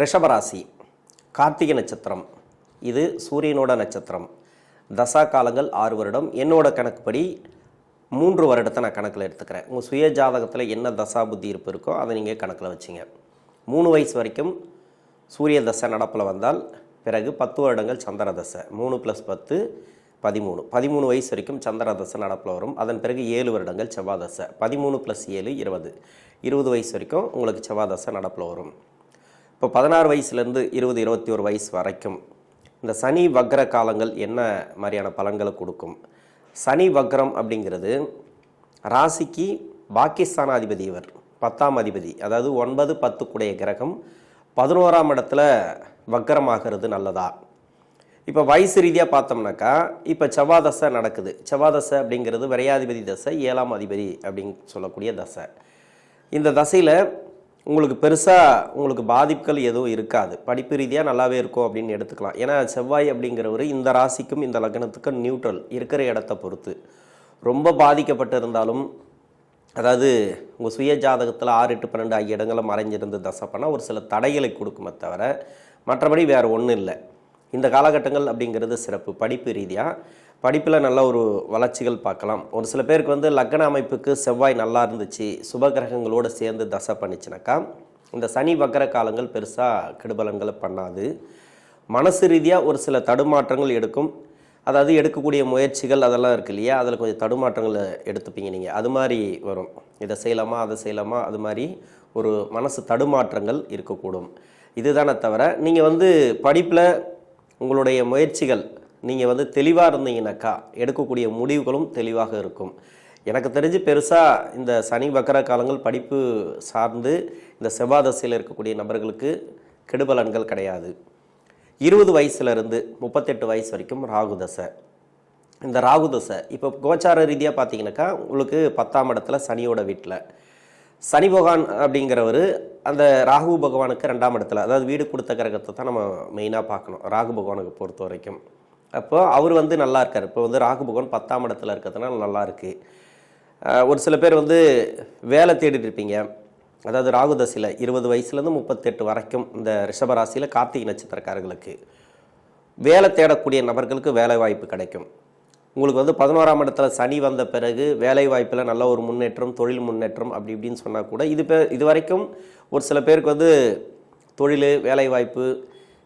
ரிஷபராசி கார்த்திகை நட்சத்திரம். இது சூரியனோட நட்சத்திரம். தசா காலங்கள் ஆறு வருடம். என்னோட கணக்குப்படி மூன்று வருடத்தை நான் கணக்கில் எடுத்துக்கிறேன். உங்கள் சுய ஜாதகத்தில் என்ன தசா புத்தி இருப்பு இருக்கோ அதை நீங்கள் கணக்கில் வச்சுங்க. மூணு வயசு வரைக்கும் சூரிய தசை நடப்பில் வந்தால் பிறகு பத்து வருடங்கள் சந்திர தசை. மூணு ப்ளஸ் பத்து பதிமூணு. பதிமூணு வயசு வரைக்கும் சந்திர தசை நடப்பில் வரும். அதன் பிறகு ஏழு வருடங்கள் செவ்வாய் தசை. பதிமூணு ப்ளஸ் ஏழு இருபது. இருபது வயசு வரைக்கும் உங்களுக்கு செவ்வாய் தசை நடப்பில் வரும். இப்போ பதினாறு வயசுலேருந்து இருபது இருபத்தி ஒரு வயசு வரைக்கும் இந்த சனி வக்ர காலங்கள் என்ன மாதிரியான பலன்களை கொடுக்கும்? சனி வக்ரம் அப்படிங்கிறது ராசிக்கு பாகிஸ்தான் அதிபதி இவர் பத்தாம் அதிபதி. அதாவது ஒன்பது பத்துக்குடைய கிரகம் பதினோராம் இடத்துல வக்ரமாகிறது நல்லதா? இப்போ வயசு ரீதியாக பார்த்தோம்னாக்கா இப்போ செவ்வாய் தசை நடக்குது. செவ்வாய் தசை அப்படிங்கிறது விரையாதிபதி தசை ஏழாம் அதிபதி அப்படின்னு சொல்லக்கூடிய தசை. இந்த தசையில் உங்களுக்கு பெருசாக உங்களுக்கு பாதிப்புகள் எதுவும் இருக்காது. படிப்பு ரீதியாக நல்லாவே இருக்கும் அப்படின்னு எடுத்துக்கலாம். ஏன்னா செவ்வாய் அப்படிங்கிறவர் இந்த ராசிக்கும் இந்த லக்னத்துக்கும் நியூட்ரல் இருக்கிற இடத்த பொறுத்து. ரொம்ப பாதிக்கப்பட்டு இருந்தாலும் அதாவது உங்கள் சுய ஜாதகத்தில் ஆறு எட்டு பன்னெண்டு ஆகிய இடங்களில் மறைஞ்சிருந்து தசை ஒரு சில தடைகளை கொடுக்குமே தவிர மற்றபடி வேறு ஒன்றும் இல்லை. இந்த காலகட்டங்கள் அப்படிங்கிறது சிறப்பு. படிப்பு ரீதியாக படிப்பில் நல்ல ஒரு வளர்ச்சிகள் பார்க்கலாம். ஒரு சில பேருக்கு வந்து லக்ன அமைப்புக்கு செவ்வாய் நல்லா இருந்துச்சு சுப கிரகங்களோடு சேர்ந்து தசை பண்ணிச்சுனாக்கா இந்த சனி வக்கர காலங்கள் பெருசாக கெடுபலன்களை பண்ணாது. மனசு ரீதியாக ஒரு சில தடுமாற்றங்கள் எடுக்கும். அதாவது எடுக்கக்கூடிய முயற்சிகள் அதெல்லாம் இருக்கு இல்லையா? அதில் கொஞ்சம் தடுமாற்றங்களை எடுத்துப்பீங்க நீங்கள் அது மாதிரி வரும். இதை செய்யலாமா அதை செய்யலாமா அது மாதிரி ஒரு மனசு தடுமாற்றங்கள் இருக்கக்கூடும். இதுதானே தவிர நீங்கள் வந்து படிப்பில் உங்களுடைய முயற்சிகள் நீங்கள் வந்து தெளிவாக இருந்தீங்கன்னாக்கா எடுக்கக்கூடிய முடிவுகளும் தெளிவாக இருக்கும். எனக்கு தெரிஞ்சு பெருசாக இந்த சனி வக்கர காலங்கள் படிப்பு சார்ந்து இந்த செவ்வாதசையில் இருக்கக்கூடிய நபர்களுக்கு கெடுபலன்கள் கிடையாது. இருபது வயசுலேருந்து முப்பத்தெட்டு வயசு வரைக்கும் ராகு தசை. இந்த ராகு தசை இப்போ கோச்சார ரீதியாக பார்த்தீங்கன்னாக்கா உங்களுக்கு பத்தாம் இடத்துல சனியோட வீட்டில் சனி பகவான் அப்படிங்கிறவர் அந்த ராகு பகவானுக்கு ரெண்டாம் இடத்துல அதாவது வீடு கொடுத்த கிரகத்தை தான் நம்ம மெயினாக பார்க்கணும் ராகு பகவானுக்கு பொறுத்த வரைக்கும். அப்போ அவர் வந்து நல்லா இருக்கார். இப்போ வந்து ராகு பகவான் பத்தாம் இடத்துல இருக்கிறதுனால நல்லா இருக்கு. ஒரு சில பேர் வந்து வேலை தேடிட்டு இருப்பீங்க. அதாவது ராகு தசையில் இருபது வயசுலேருந்து முப்பத்தெட்டு வரைக்கும் இந்த ரிஷபராசியில் கார்த்திகை நட்சத்திரக்காரர்களுக்கு வேலை தேடக்கூடிய நபர்களுக்கு வேலை வாய்ப்பு கிடைக்கும். உங்களுக்கு வந்து பதினோராம் இடத்துல சனி வந்த பிறகு வேலை வாய்ப்பில் நல்ல ஒரு முன்னேற்றம் தொழில் முன்னேற்றம் அப்படி இப்படின்னு சொன்னால் கூட இது பே இது வரைக்கும் ஒரு சில பேருக்கு வந்து தொழில் வேலை வாய்ப்பு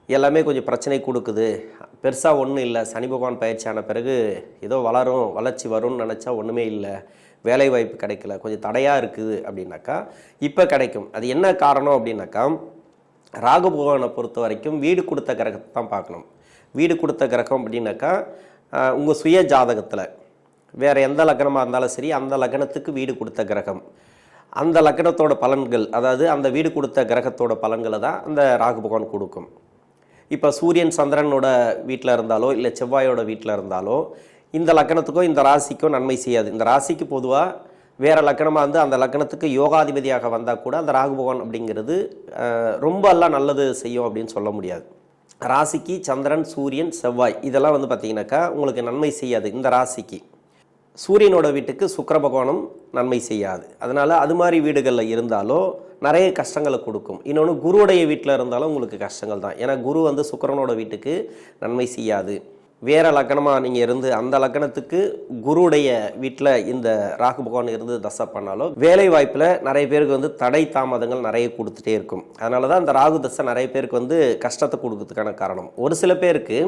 எல்லாமே கொஞ்சம் பிரச்சனை கொடுக்குது. பெருசாக ஒன்றும் இல்லை. சனி பகவான் பயிற்சியான பிறகு ஏதோ வளரும் வளர்ச்சி வரும்னு நினச்சா ஒன்றுமே இல்லை. வேலை வாய்ப்பு கிடைக்கல. கொஞ்சம் தடையாக இருக்குது அப்படின்னாக்கா இப்போ கிடைக்கும். அது என்ன காரணம் அப்படின்னாக்கா ராகு பகவானை பொறுத்த வரைக்கும் வீடு கொடுத்த கிரகத்தை தான் பார்க்கணும். வீடு கொடுத்த கிரகம் அப்படின்னாக்கா உங்கள் சுய ஜாதகத்தில். வேறு எந்த லக்னமாக இருந்தாலும் சரி அந்த லக்னத்துக்கு வீடு கொடுத்த கிரகம். அந்த லக்னத்தோட பலன்கள் அதாவது அந்த வீடு கொடுத்த கிரகத்தோட பலன்களை தான் அந்த ராகு பகவான் கொடுக்கும். இப்போ சூரியன் சந்திரனோட வீட்டில் இருந்தாலோ இல்லை செவ்வாயோட வீட்டில் இருந்தாலோ இந்த லக்கணத்துக்கோ இந்த ராசிக்கோ நன்மை செய்யாது. இந்த ராசிக்கு பொதுவாக வேறு லக்கணமாக வந்து அந்த லக்கணத்துக்கு யோகாதிபதியாக வந்தால் கூட அந்த ராகு பகவான் அப்படிங்கிறது ரொம்ப எல்லாம் நல்லது செய்யும் அப்படின்னு சொல்ல முடியாது. ராசிக்கு சந்திரன் சூரியன் செவ்வாய் இதெல்லாம் வந்து பார்த்திங்கனாக்கா உங்களுக்கு நன்மை செய்யாது இந்த ராசிக்கு. சூரியனோட வீட்டுக்கு சுக்கிர பகவானும் நன்மை செய்யாது. அதனால் அது மாதிரி வீடுகளில் இருந்தாலோ நிறைய கஷ்டங்களை கொடுக்கும். இன்னொன்று குருவுடைய வீட்டில் இருந்தாலும் உங்களுக்கு கஷ்டங்கள் தான். ஏன்னா குரு வந்து சுக்கரனோட வீட்டுக்கு நன்மை செய்யாது. வேறு லக்கணமாக நீங்கள் இருந்து அந்த லக்கணத்துக்கு குருடைய வீட்டில் இந்த ராகு பகவான் இருந்து தசை பண்ணாலும் வேலை வாய்ப்பில் நிறைய பேருக்கு வந்து தடை தாமதங்கள் நிறைய கொடுத்துட்டே இருக்கும். அதனால தான் இந்த ராகு தசை நிறைய பேருக்கு வந்து கஷ்டத்தை கொடுக்கறதுக்கான காரணம். ஒரு சில பேருக்கு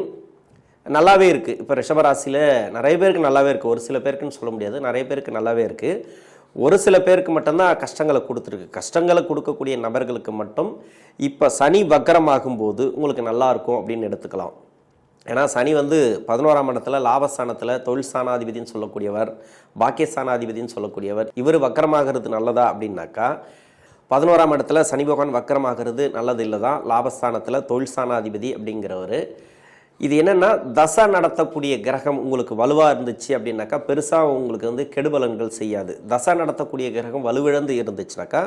நல்லாவே இருக்குது இப்போ ரிஷபராசியில் நிறைய பேருக்கு நல்லாவே இருக்குது ஒரு சில பேருக்குன்னு சொல்ல முடியாது. நிறைய பேருக்கு நல்லாவே இருக்குது ஒரு சில பேருக்கு மட்டும்தான் கஷ்டங்களை கொடுத்துருக்கு. கஷ்டங்களை கொடுக்கக்கூடிய நபர்களுக்கு மட்டும் இப்போ சனி வக்கரமாகும் போது உங்களுக்கு நல்லாயிருக்கும் அப்படின்னு எடுத்துக்கலாம். ஏன்னா சனி வந்து பதினோராம் இடத்துல லாபஸ்தானத்தில் தொழில் ஸ்தானாதிபதினு சொல்லக்கூடியவர் பாக்கியஸ்தானாதிபதினு சொல்லக்கூடியவர். இவர் வக்கரமாகிறது நல்லதா அப்படின்னாக்கா பதினோராம் இடத்துல சனி பகவான் வக்கரமாகிறது நல்லது இல்லை தான் லாபஸ்தானத்தில் தொழில் ஸ்தானாதிபதி அப்படிங்கிறவர் இது என்னென்னா தசை நடத்தக்கூடிய கிரகம் உங்களுக்கு வலுவாக இருந்துச்சு அப்படின்னாக்கா பெருசாக உங்களுக்கு வந்து கெடுபலன்கள் செய்யாது. தசை நடத்தக்கூடிய கிரகம் வலுவிழந்து இருந்துச்சுனாக்கா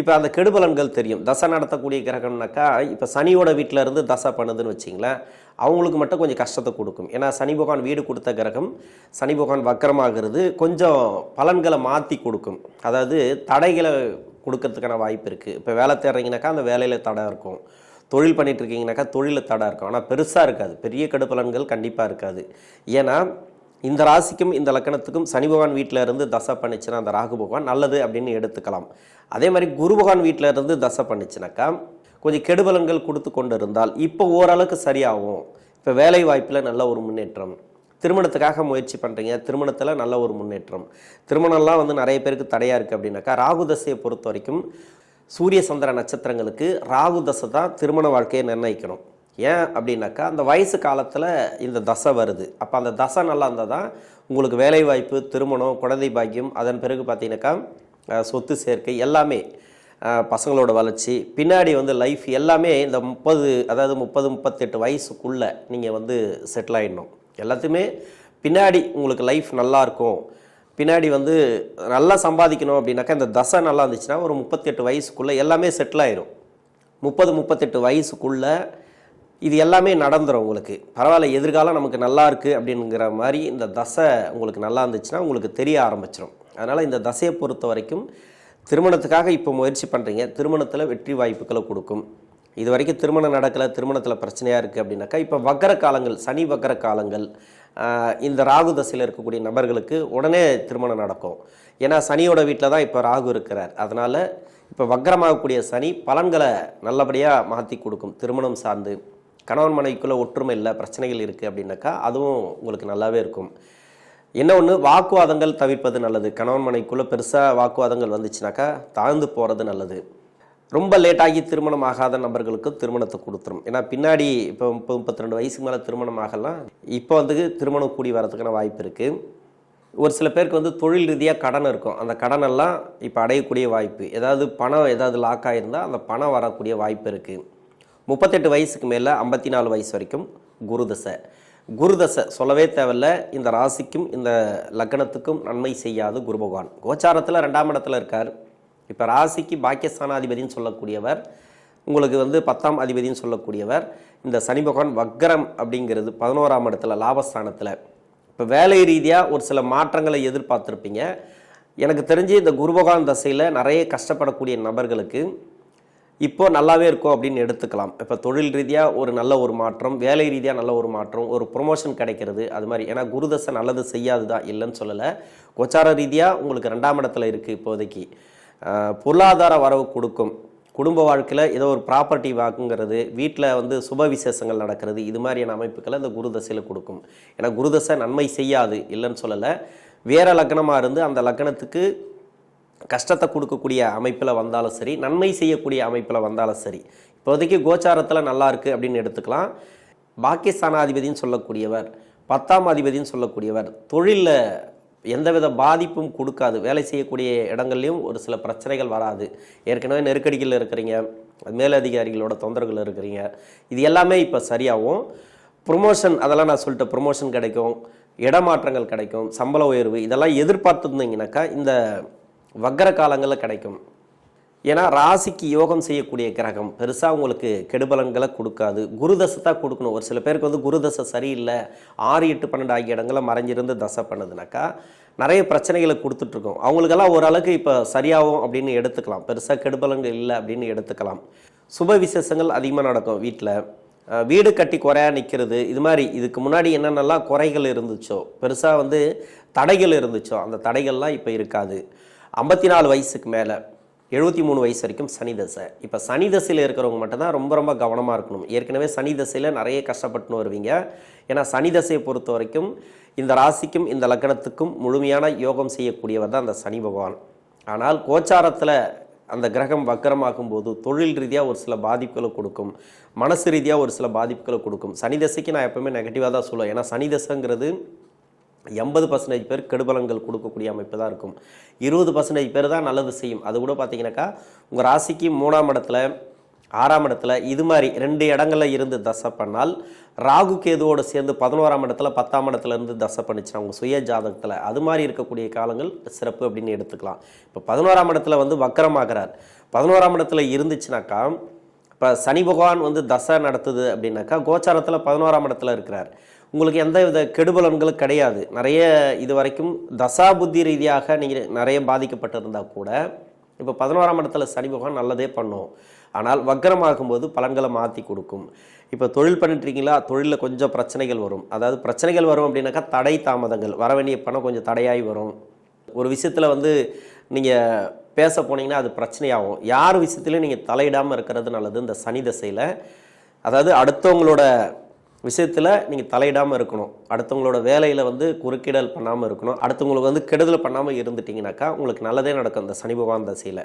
இப்போ அந்த கெடுபலன்கள் தெரியும். தசை நடத்தக்கூடிய கிரகம்னாக்கா இப்போ சனியோட வீட்டில் இருந்து தசை பண்ணுதுன்னு வச்சிங்களேன் அவங்களுக்கு மட்டும் கொஞ்சம் கஷ்டத்தை கொடுக்கும். ஏன்னா சனி பகவான் வீடு கொடுத்த கிரகம் சனி பகவான் வக்கரமாகிறது கொஞ்சம் பலன்களை மாற்றி கொடுக்கும். அதாவது தடைகளை கொடுக்கறதுக்கான வாய்ப்பு இருக்குது இப்போ வேலை தேடுறீங்கனாக்கா அந்த வேலையில் தடை இருக்கும். தொழில் பண்ணிட்டு இருக்கீங்கனாக்கா தொழிலில் தடை இருக்கும். ஆனால் பெருசாக இருக்காது. பெரிய கடுப்பலன்கள் கண்டிப்பாக இருக்காது. ஏன்னா இந்த ராசிக்கும் இந்த லக்கணத்துக்கும் சனி பகவான் வீட்டில் இருந்து தசை பண்ணிச்சுன்னா அந்த ராகு பகவான் நல்லது அப்படின்னு எடுத்துக்கலாம். அதே மாதிரி குரு பகவான் வீட்டில் இருந்து தசை பண்ணிச்சுனாக்கா கொஞ்சம் கெடுபலன்கள் கொடுத்து கொண்டு இருந்தால் இப்போ ஓரளவுக்கு சரியாகும். இப்போ வேலை வாய்ப்பில் நல்ல ஒரு முன்னேற்றம். திருமணத்துக்காக முயற்சி பண்ணுறீங்க திருமணத்தில் நல்ல ஒரு முன்னேற்றம். திருமணம்லாம் வந்து நிறைய பேருக்கு தடையாக இருக்குது அப்படின்னாக்கா ராகு தசையை பொறுத்த வரைக்கும் சூரிய சந்திர நட்சத்திரங்களுக்கு ராகு தசை தான் திருமண வாழ்க்கையை நிர்ணயிக்கணும். ஏன் அப்படின்னாக்கா அந்த வயசு காலத்தில் இந்த தசை வருது. அப்போ அந்த தசை நல்லா இருந்தால் தான் உங்களுக்கு வேலைவாய்ப்பு திருமணம் குழந்தை பாக்கியம் அதன் பிறகு பார்த்தீங்கன்னாக்கா சொத்து சேர்க்கை எல்லாமே பசங்களோட வளர்ச்சி பின்னாடி வந்து லைஃப் எல்லாமே இந்த முப்பது அதாவது முப்பது முப்பத்தெட்டு வயசுக்குள்ளே நீங்கள் வந்து செட்டில் ஆகிடணும் எல்லாத்தையுமே பின்னாடி உங்களுக்கு லைஃப் நல்லாயிருக்கும் பின்னாடி வந்து நல்லா சம்பாதிக்கணும் அப்படின்னாக்கா இந்த தசை நல்லா இருந்துச்சுன்னா ஒரு முப்பத்தெட்டு வயசுக்குள்ளே எல்லாமே செட்டில் ஆயிரும். முப்பது முப்பத்தெட்டு வயசுக்குள்ளே இது எல்லாமே நடந்துடும் உங்களுக்கு. பரவாயில்ல எதிர்காலம் நமக்கு நல்லா இருக்குது அப்படிங்கிற மாதிரி இந்த தசை உங்களுக்கு நல்லா இருந்துச்சுன்னா உங்களுக்கு தெரிய ஆரம்பிச்சிடும் அதனால் இந்த தசையை பொறுத்த வரைக்கும் திருமணத்துக்காக இப்போ முயற்சி பண்ணுறீங்க திருமணத்தில் வெற்றி வாய்ப்புகளை கொடுக்கும். இது வரைக்கும் திருமணம் நடக்கலை திருமணத்தில் பிரச்சனையாக இருக்குது அப்படின்னாக்கா இப்போ வக்கர காலங்கள் சனி வக்கர காலங்கள் இந்த ராகு தசையில் இருக்கக்கூடிய நபர்களுக்கு உடனே திருமணம் நடக்கும். ஏன்னா சனியோட வீட்டில் தான் இப்போ ராகு இருக்கிறார். அதனால் இப்போ வக்கரமாகக்கூடிய சனி பலன்களை நல்லபடியாக மாற்றி கொடுக்கும். திருமணம் சார்ந்து. கணவன் மனைவிக்குள்ளே ஒற்றுமை இல்லை பிரச்சனைகள் இருக்குது அப்படின்னாக்கா அதுவும் உங்களுக்கு நல்லாவே இருக்கும். என்ன ஒன்று வாக்குவாதங்கள் தவிர்ப்பது நல்லது. கணவன் மனைவிக்குள்ளே பெருசாக வாக்குவாதங்கள் வந்துச்சுனாக்கா தாழ்ந்து போகிறது நல்லது. ரொம்ப லேட்டாகி திருமணம் ஆகாத நபர்களுக்கு திருமணத்தை கொடுத்துரும். ஏன்னா பின்னாடி இப்போ முப்பது முப்பத்தி ரெண்டு வயசுக்கு மேலே திருமணம் ஆகலாம். இப்போ வந்து திருமணம் கூடி வரதுக்கான வாய்ப்பு இருக்குது ஒரு சில பேருக்கு வந்து தொழில் ரீதியாக கடன் இருக்கும். அந்த கடனெல்லாம் இப்போ அடையக்கூடிய வாய்ப்பு. ஏதாவது பணம் ஏதாவது லாக் ஆகிருந்தால் அந்த பணம் வரக்கூடிய வாய்ப்பு இருக்குது முப்பத்தெட்டு வயசுக்கு மேலே ஐம்பத்தி நாலு வயசு வரைக்கும் குருதசை குருதசை சொல்லவே தேவையில்ல. இந்த ராசிக்கும் இந்த லக்னத்துக்கும் நன்மை செய்யாது குரு பகவான். கோச்சாரத்தில் ரெண்டாம் இடத்துல இருக்கார். இப்போ ராசிக்கு பாக்கியஸ்தானாதிபதின்னு சொல்லக்கூடியவர் உங்களுக்கு வந்து பத்தாம் அதிபதினு சொல்லக்கூடியவர் இந்த சனி பகவான் வக்ரம் அப்படிங்கிறது பதினோராம் இடத்துல லாபஸ்தானத்தில். இப்போ வேலை ரீதியாக ஒரு சில மாற்றங்களை எதிர்பார்த்துருப்பீங்க. எனக்கு தெரிஞ்சு இந்த குரு பகவான் தசையில் நிறைய கஷ்டப்படக்கூடிய நபர்களுக்கு இப்போது நல்லாவே இருக்கும் அப்படின்னு எடுத்துக்கலாம். இப்போ தொழில் ரீதியாக ஒரு நல்ல ஒரு மாற்றம் வேலை ரீதியாக நல்ல ஒரு மாற்றம் ஒரு ப்ரொமோஷன் கிடைக்கிறது அது மாதிரி. ஏன்னா குருதசை நல்லது செய்யாது தான் இல்லைன்னு சொல்லலை. கோச்சார ரீதியாக உங்களுக்கு ரெண்டாம் இடத்துல இருக்குது இப்போதைக்கு. பொருளாதார வரவு கொடுக்கும். குடும்ப வாழ்க்கையில் ஏதோ ஒரு ப்ராப்பர்ட்டி வாங்குங்கிறது வீட்டில் வந்து சுப விசேஷங்கள் நடக்கிறது இது மாதிரியான அமைப்புகளை இந்த குருதசையில் கொடுக்கும். ஏன்னா குருதசை நன்மை செய்யாது இல்லைன்னு சொல்லலை. வேற லக்னமாக இருந்து அந்த லக்னத்துக்கு கஷ்டத்தை கொடுக்கக்கூடிய அமைப்பில் வந்தாலும் சரி நன்மை செய்யக்கூடிய அமைப்பில் வந்தாலும் சரி இப்போதைக்கு கோச்சாரத்தில் நல்லா இருக்குது அப்படின்னு எடுத்துக்கலாம். பாக்கியஸ்தானாதிபதின்னு சொல்லக்கூடியவர் பத்தாம் அதிபதின்னு சொல்லக்கூடியவர் தொழிலில் எந்தவித பாதிப்பும் கொடுக்காது. வேலை செய்யக்கூடிய இடங்கள்லையும் ஒரு சில பிரச்சனைகள் வராது. ஏற்கனவே நெருக்கடிகளில் இருக்கிறீங்க. மேலதிகாரிகளோட தொந்தரவுகள் இருக்கிறீங்க. இது எல்லாமே இப்போ சரியாகும். ப்ரொமோஷன் அதெல்லாம் நான் சொல்லிட்டு ப்ரொமோஷன் கிடைக்கும். இடமாற்றங்கள் கிடைக்கும். சம்பள உயர்வு இதெல்லாம் எதிர்பார்த்துருந்தீங்கன்னாக்கா இந்த வக்கர காலங்களில் கிடைக்கும். ஏன்னா ராசிக்கு யோகம் செய்யக்கூடிய கிரகம். பெருசாக உங்களுக்கு கெடுபலங்களை கொடுக்காது. குருதசை தான் கொடுக்கணும். ஒரு சில பேருக்கு வந்து குருதசை சரியில்லை. ஆறு எட்டு பன்னெண்டு ஆகிய இடங்களை மறைஞ்சிருந்து தசை பண்ணுதுனாக்கா நிறைய பிரச்சனைகளை கொடுத்துட்ருக்கோம். அவங்களுக்கெல்லாம் ஓரளவுக்கு இப்போ சரியாகும் அப்படின்னு எடுத்துக்கலாம். பெருசாக கெடுபலங்கள் இல்லை அப்படின்னு எடுத்துக்கலாம். சுப விசேஷங்கள் அதிகமாக நடக்கும் வீட்டில் வீடு கட்டி குறையா நிற்கிறது இது மாதிரி இதுக்கு முன்னாடி என்னென்னலாம் குறைகள் இருந்துச்சோ பெருசாக வந்து தடைகள் இருந்துச்சோ அந்த தடைகள்லாம் இப்போ இருக்காது. ஐம்பத்தி நாலு வயசுக்கு மேலே. எழுபத்தி மூணு வயசு வரைக்கும் சனி தசை. இப்போ சனி தசையில் இருக்கிறவங்க மட்டும்தான் ரொம்ப ரொம்ப கவனமாக இருக்கணும். ஏற்கனவே சனி தசையில் நிறைய கஷ்டப்பட்டுன்னு வருவீங்க. ஏன்னா சனி தசையை பொறுத்த வரைக்கும் இந்த ராசிக்கும் இந்த லக்னத்துக்கும் முழுமையான யோகம் செய்யக்கூடியவர் தான் அந்த சனி பகவான். ஆனால் கோச்சாரத்தில் அந்த கிரகம் வக்கரமாகும் போது தொழில் ரீதியாக ஒரு சில பாதிப்புகளை கொடுக்கும். மனசு ரீதியாக ஒரு சில பாதிப்புகளை கொடுக்கும். சனி தசைக்கு நான் எப்பவுமே நெகட்டிவாக தான் சொல்லுவேன். ஏன்னா சனி தசைங்கிறது எண்பது பர்சன்டேஜ் பேர் கெடுபலங்கள் கொடுக்கக்கூடிய அமைப்பு தான் இருக்கும். இருபது பர்சன்டேஜ் பேர் தான் நல்லது செய்யும். அது கூட பார்த்தீங்கன்னாக்கா உங்கள் ராசிக்கு மூணாம் இடத்துல ஆறாம் இடத்துல இது மாதிரி ரெண்டு இடங்கள்ல இருந்து தசை பண்ணால் ராகு கேதுவோடு சேர்ந்து பதினோராம் இடத்துல பத்தாம் இடத்துல இருந்து தசை பண்ணிச்சுன்னா உங்கள் சுய ஜாதகத்தில் அது மாதிரி இருக்கக்கூடிய காலங்கள் சிறப்பு அப்படின்னு எடுத்துக்கலாம். இப்போ பதினோராம் இடத்துல வந்து வக்கரமாகிறார். பதினோராம் இடத்துல இருந்துச்சுனாக்கா இப்போ சனி பகவான் வந்து தசை நடத்துது அப்படின்னாக்கா கோச்சாரத்தில் பதினோராம் இடத்துல இருக்கிறார். உங்களுக்கு எந்த வித கெடுபலன்களும் கிடையாது. நிறைய இது வரைக்கும் தசா புத்தி ரீதியாக நீங்கள் நிறைய பாதிக்கப்பட்டிருந்தால் கூட இப்போ பதினோராம் இடத்துல சனி பகவான் நல்லதே பண்ணும். ஆனால் வக்கரமாகும்போது பலன்களை மாற்றி கொடுக்கும். இப்போ தொழில் பண்ணிட்டுருக்கீங்களா தொழிலில் கொஞ்சம் பிரச்சனைகள் வரும். அதாவது பிரச்சனைகள் வரும் அப்படின்னாக்கா தடை தாமதங்கள். வர வேண்டிய பணம் கொஞ்சம் தடையாகி வரும். ஒரு விஷயத்தில் வந்து நீங்கள் பேச போனீங்கன்னா அது பிரச்சனையாகும். யார் விஷயத்துலையும் நீங்கள் தலையிடாமல் இருக்கிறது நல்லது இந்த சனி தசையில். அதாவது அடுத்தவங்களோட விஷயத்தில் நீங்கள் தலையிடாமல் இருக்கணும். அடுத்தவங்களோட வேலையில் வந்து குறுக்கிடல் பண்ணாமல் இருக்கணும். அடுத்தவங்களுக்கு வந்து கெடுதல் பண்ணாமல் இருந்துட்டிங்கனாக்கா உங்களுக்கு நல்லதே நடக்கும் இந்த சனி பகவான் தசையில்.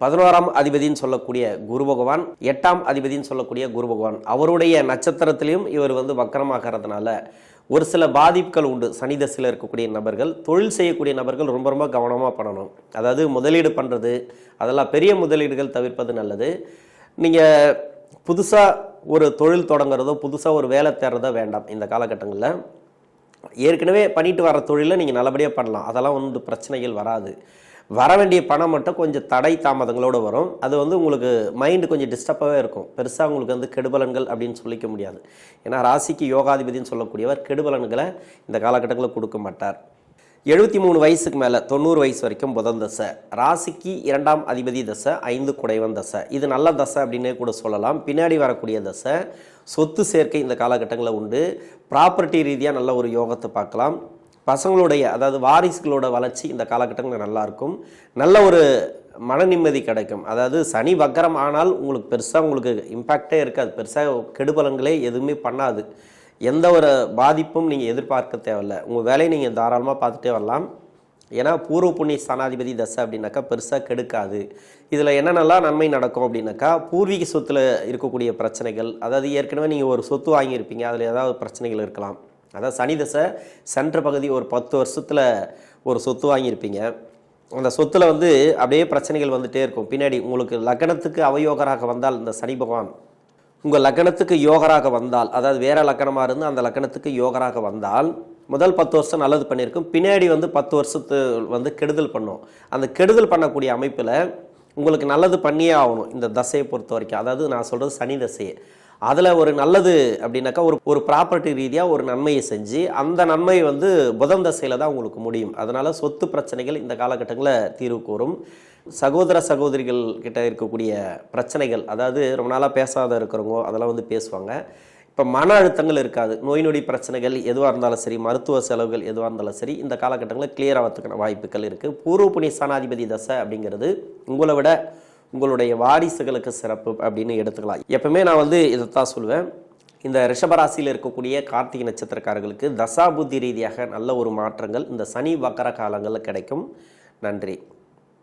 பதினோராம் அதிபதின்னு சொல்லக்கூடிய குரு பகவான் எட்டாம் அதிபதின்னு சொல்லக்கூடிய குரு பகவான் அவருடைய நட்சத்திரத்திலையும் இவர் வந்து வக்கரமாகிறதுனால ஒரு சில பாதிப்புகள் உண்டு. சனி தசையில் இருக்கக்கூடிய நபர்கள் தொழில் செய்யக்கூடிய நபர்கள் ரொம்ப ரொம்ப கவனமாக பண்ணணும். அதாவது முதலீடு பண்ணுறது அதெல்லாம் பெரிய முதலீடுகள் தவிர்ப்பது நல்லது. நீங்கள் புதுசாக ஒரு தொழில் தொடங்குறதோ புதுசாக ஒரு வேலை தேடுறதோ வேண்டாம் இந்த காலகட்டங்களில். ஏற்கனவே பண்ணிட்டு வர தொழிலை நீங்கள் நல்லபடியாக பண்ணலாம். அதெல்லாம் வந்து பிரச்சனைகள் வராது. வர வேண்டிய பணம் மட்டும் கொஞ்சம் தடை தாமதங்களோடு வரும். அது வந்து உங்களுக்கு மைண்டு கொஞ்சம் டிஸ்டர்பாகவே இருக்கும். பெருசாக உங்களுக்கு வந்து கெடுபலன்கள் அப்படின்னு சொல்லிக்க முடியாது. ஏன்னா ராசிக்கு யோகாதிபதினு சொல்லக்கூடியவர் கெடுபலன்களை இந்த காலகட்டங்களில் கொடுக்க மாட்டார். எழுபத்தி மூணு வயசுக்கு மேலே தொண்ணூறு வயசு வரைக்கும் புதன் தசை. ராசிக்கு இரண்டாம் அதிபதி தசை ஐந்து குடைவன் தசை. இது நல்ல தசை அப்படின்னே கூட சொல்லலாம். பின்னாடி வரக்கூடிய தசை சொத்து சேர்க்கை இந்த காலகட்டங்களில் உண்டு. ப்ராப்பர்ட்டி ரீதியாக நல்ல ஒரு யோகத்தை பார்க்கலாம். பசங்களுடைய அதாவது வாரிசுகளோட வளர்ச்சி இந்த காலகட்டங்களில் நல்லாயிருக்கும் நல்ல ஒரு மன நிம்மதி கிடைக்கும். அதாவது சனி வக்கரம் ஆனால் உங்களுக்கு பெருசாக உங்களுக்கு இம்பேக்டே இருக்காது. பெருசாக கெடுபலன்களே எதுவுமே பண்ணாது. எந்த ஒரு பாதிப்பும் நீங்கள் எதிர்பார்க்க தேவையில்ல. உங்கள் வேலையை நீங்கள் தாராளமாக பார்த்துட்டே வரலாம். ஏன்னா பூர்வ புண்ணிய ஸ்தானாதிபதி தசை அப்படின்னாக்கா பெருசாக கெடுக்காது. இதில் என்னென்னலாம் நன்மை நடக்கும் அப்படின்னாக்கா பூர்வீக சொத்தில் இருக்கக்கூடிய பிரச்சனைகள் அதாவது ஏற்கனவே நீங்கள் ஒரு சொத்து வாங்கியிருப்பீங்க அதில் ஏதாவது பிரச்சனைகள் இருக்கலாம். அதாவது சனி தசை சென்ற பகுதி ஒரு பத்து வருஷத்தில் ஒரு சொத்து வாங்கியிருப்பீங்க. அந்த சொத்தில் வந்து அப்படியே பிரச்சனைகள் வந்துகிட்டே இருக்கும். பின்னாடி உங்களுக்கு லக்னத்துக்கு அவயோகராக வந்தால் இந்த சனி பகவான் உங்கள் லக்கணத்துக்கு யோகராக வந்தால் அதாவது வேற லக்கணமாக இருந்து அந்த லக்கணத்துக்கு யோகராக வந்தால் முதல் பத்து வருஷம் நல்லது பண்ணியிருக்கும். பின்னாடி வந்து பத்து வருஷத்து வந்து கெடுதல் பண்ணும். அந்த கெடுதல் பண்ணக்கூடிய அமைப்பில் உங்களுக்கு நல்லது பண்ணியே ஆகணும் இந்த தசையை பொறுத்த வரைக்கும். அதாவது நான் சொல்கிறது சனி தசையை. அதில் ஒரு நல்லது அப்படின்னாக்கா ஒரு ஒரு ப்ராப்பர்ட்டி ரீதியாக ஒரு நன்மையை செஞ்சு அந்த நன்மை வந்து புதன் தசையில் தான் உங்களுக்கு முடியும். அதனால் சொத்து பிரச்சனைகள் இந்த காலகட்டங்களில் தீர்வு கூறும். சகோதர சகோதரிகள் கிட்ட இருக்கக்கூடிய பிரச்சனைகள் அதாவது ரொம்ப நாளாக பேசாத இருக்கிறவங்க அதெல்லாம் வந்து பேசுவாங்க. இப்போ மன அழுத்தங்கள் இருக்காது. நோய் நொடி பிரச்சனைகள் எதுவாக இருந்தாலும் சரி மருத்துவ செலவுகள் எதுவாக இருந்தாலும் சரி இந்த காலகட்டங்களில் கிளியர் ஆகிறதுக்கான வாய்ப்புகள் இருக்குது பூர்வ புண்ணிய சனாதிபதி தசை அப்படிங்கிறது உங்களை விட உங்களுடைய வாரிசுகளுக்கு சிறப்பு அப்படின்னு எடுத்துக்கலாம். எப்பவுமே நான் வந்து இதைத்தான் சொல்லுவேன். இந்த ரிஷபராசியில் இருக்கக்கூடிய கார்த்திகை நட்சத்திரக்காரர்களுக்கு தசாபுத்தி ரீதியாக நல்ல ஒரு மாற்றங்கள் இந்த சனி வக்கர காலங்களில் கிடைக்கும். நன்றி.